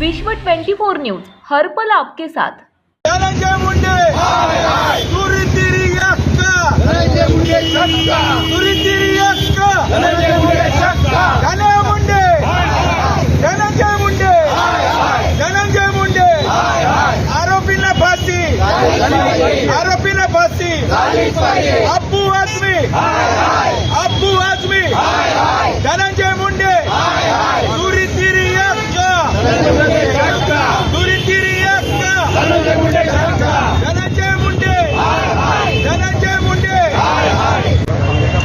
विश्व 24 न्यूज हर्पल आपके साथ. धनंजय मुंडे. तुरी अक्का धनंजय मुंडे अक्का धनंजय मुंडे धनंजय मुंडे. धनंजय मुंडे. धनंजय मुंडे. आरोपींना फाशी. आरोपींना फाशी. अब्बू आजमी अब्बू आजमी धनंजय मुंडे तुरी तिरी अक्का तुरी तिरी अक्का धनंजय मुंडे धनंजय मुंडे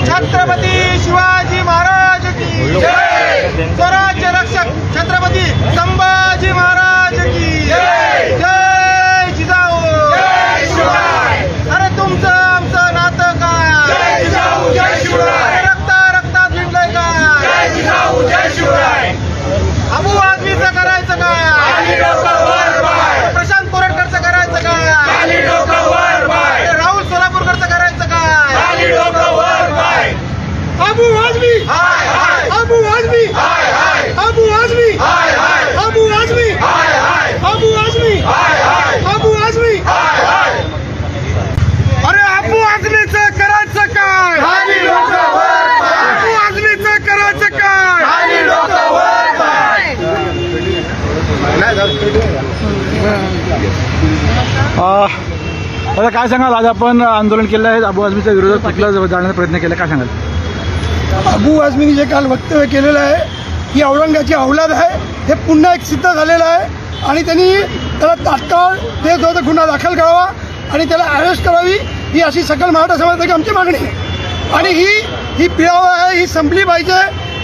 छत्रपती शिवाजी महाराज की जय स्वराज्य रक्षक छत्रपती संभाजी महाराज की जय जय जिजाऊ जय शिवराय अरे तुमचं आमचं नातं काय जय जिजाऊ जय शिवराय रक्ता रक्तात भिडलंय काय जय जिजाऊ जय शिवराय अबू आझमीचं करायचं काय प्रशांत कोरटकरचं करायचं काय राहुल सोलापूरकरचं करायचं काय अबू आझमी अबू आझमी अबू आझमी अबू आझमी अबू आझमी अबू आझमी अरे अबू आझमीचं करायचं काय अबू आझमीचं करायचं काय अ, आता काय सांगाल? आज आपण आंदोलन केलं आहे. अबू आझमीच्या विरोधात कुठला जाण्याचा प्रयत्न केला? काय सांगाल? अबू आझमीने जे काल वक्तव्य केलेलं आहे ही औरंगाची औलाद आहे. हे पुन्हा एक सिद्ध झालेलं आहे. आणि त्यांनी त्याला तात्काळ ते गुन्हा दाखल करावा आणि त्याला अरेस्ट करावी ही अशी सकल मराठा समाजाची आमची मागणी आहे. आणि ही ही पिळावं आहे ही संपली पाहिजे.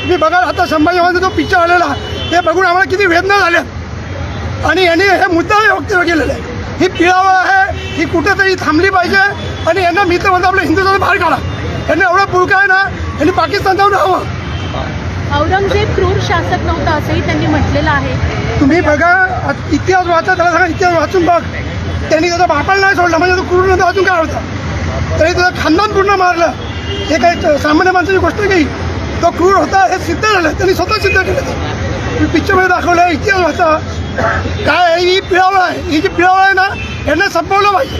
मी बघा आता संभाजी महाराजांचा जो पिक्चर आलेला ते बघून आम्हाला किती वेदना झाल्या आणि यांनी हे मुद्दा वक्तव्य केलेलं आहे. ही पिळावं आहे ही कुठेतरी थांबली पाहिजे आणि यांना मी तर म्हणतो आपल्या हिंदुस्थान बाहेर काढा. यांना एवढं पुळका आहे ना यांनी पाकिस्तान जाऊन राहावं औरंगजेब क्रूर शासक नव्हता असंही त्यांनी म्हटलेलं आहे. तुम्ही बघा इतिहास वाचा त्याला सांगा इतिहास वाचून बघ. त्यांनी त्याचा बापाला नाही सोडला म्हणजे तो क्रूर नव्हता अजून काय होता? तरी त्याचं खानदान पूर्ण मारलं. हे काही सामान्य माणसाची गोष्ट नाही. तो क्रूर होता हे सिद्ध झालं. त्यांनी स्वतः सिद्ध केलं. पिक्चरमध्ये दाखवलं इतिहास वाचा. काय ही पिळावळ आहे. ही जी पिळावळ आहे ना यांना संपवलं पाहिजे.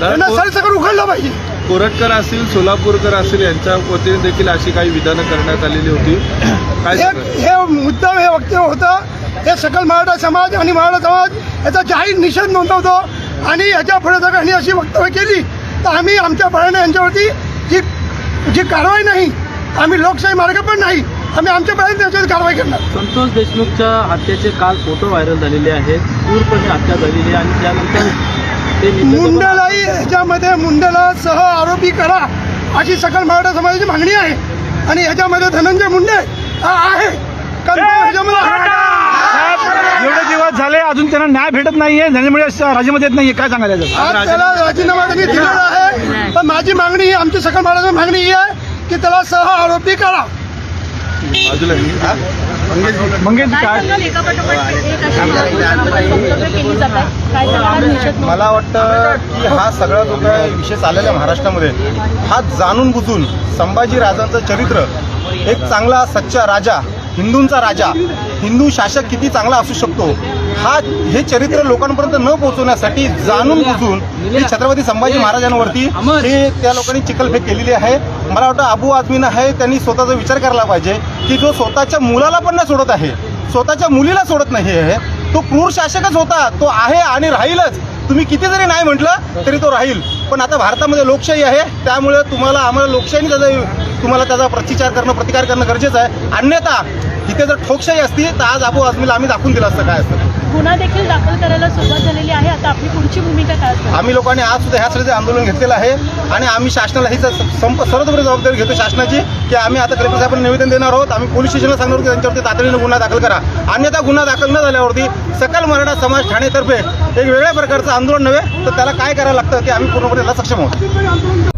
यांना सरसकट उघडलं पाहिजे. कोरटकर असतील सोलापूरकर असतील यांच्या वतीने देखील अशी काही विधानं करण्यात आलेली होती. काय हे सांगाल? हे मुद्दा हे वक्तव्य होतं. हे सकल मराठा समाज आणि मराठा समाज याचा जाहीर निषेध नोंदवतो आणि याच्यापुढे जर यांनी अशी वक्तव्य केली. तर आम्ही आमच्या बळाने यांच्यावरती जी जी कारवाई नाही आम्ही लोकशाही मार्ग पण नाही आम्ही आमच्या त्यांच्यावर कारवाई करणार. संतोष देशमुखच्या हत्येचे काल फोटो व्हायरल झालेले आहेत. क्रूरपणे हत्या झालेली आहे आणि त्यानंतर मुंडेलाही ह्याच्यामध्ये मुंडेला सह आरोपी करा अशी सकल मराठा समाजाची मागणी आहे. आणि ह्याच्यामध्ये धनंजय मुंडे हा आहे. एवढे दिवस झाले अजून त्यांना न्याय भेटत नाहीये त्याच्यामुळे राज्यामध्ये येत नाहीये काय? आज त्याला राजीनामा त्यांनी दिलेला आहे. पण माझी मागणी ही आमची सकल महाराजांची मागणी ही आहे की त्याला सह आरोपी करा. बाजूला. मंगेश मला वाटतं की हा सगळा जो काय विषय चाललेला आहे महाराष्ट्रामध्ये हा जाणून बुजून संभाजी राजांचं चरित्र एक चांगला सच्चा राजा हिंदूंचा राजा हिंदू शासक किती चांगला असू शकतो हा हे चरित्र लोकांपर्यंत न पोहोचवण्यासाठी जाणून बुजून ही छत्रपती संभाजी महाराजांवरती हे त्या लोकांनी चिखलफेक केलेली आहे. मला वाटतं अबू आझमीनं आहे त्यांनी स्वतःचा विचार करायला पाहिजे की जो स्वतःच्या मुलाला पण नाही सोडत आहे स्वतःच्या मुलीला सोडत नाही आहे तो क्रूर शासकच होता तो आहे आणि राहीलच. तुम्ही किती जरी नाही म्हटलं तरी तो राहील. पण आता भारतामध्ये लोकशाही आहे त्यामुळे तुम्हाला आम्हाला लोकशाहीने त्याचा तुम्हाला त्याचा प्रतिचार करणं प्रतिकार करणं गरजेचं आहे. अन्यथा इथे जर ठोकशाही असती तर आज अबू आझमीला आम्ही दाखवून दिलं असतं काय असतं. गुन्हा देखील दाखल करायला सुरुवात झालेली आहे. आता आपली पुढची भूमिका काय आम्ही लोकांनी आज सुद्धा ह्यासाठी आंदोलन घेतलेलं आहे आणि आम्ही शासनाला ही संप सर्वतोपरी जबाबदारी घेतो शासनाची की आम्ही आता कलेक्टर साहेबांना निवेदन देणार आहोत. आम्ही पोलीस स्टेशनला सांगणार की त्यांच्यावरती तातडीनं गुन्हा दाखल करा. अन्यथा गुन्हा दाखल न झाल्यावरती सकल मराठा समाज ठाणेतर्फे एक वेगळ्या प्रकारचं आंदोलन नव्हे तर त्याला काय करायला लागतं ते आम्ही पूर्णपणे सक्षम आहोत.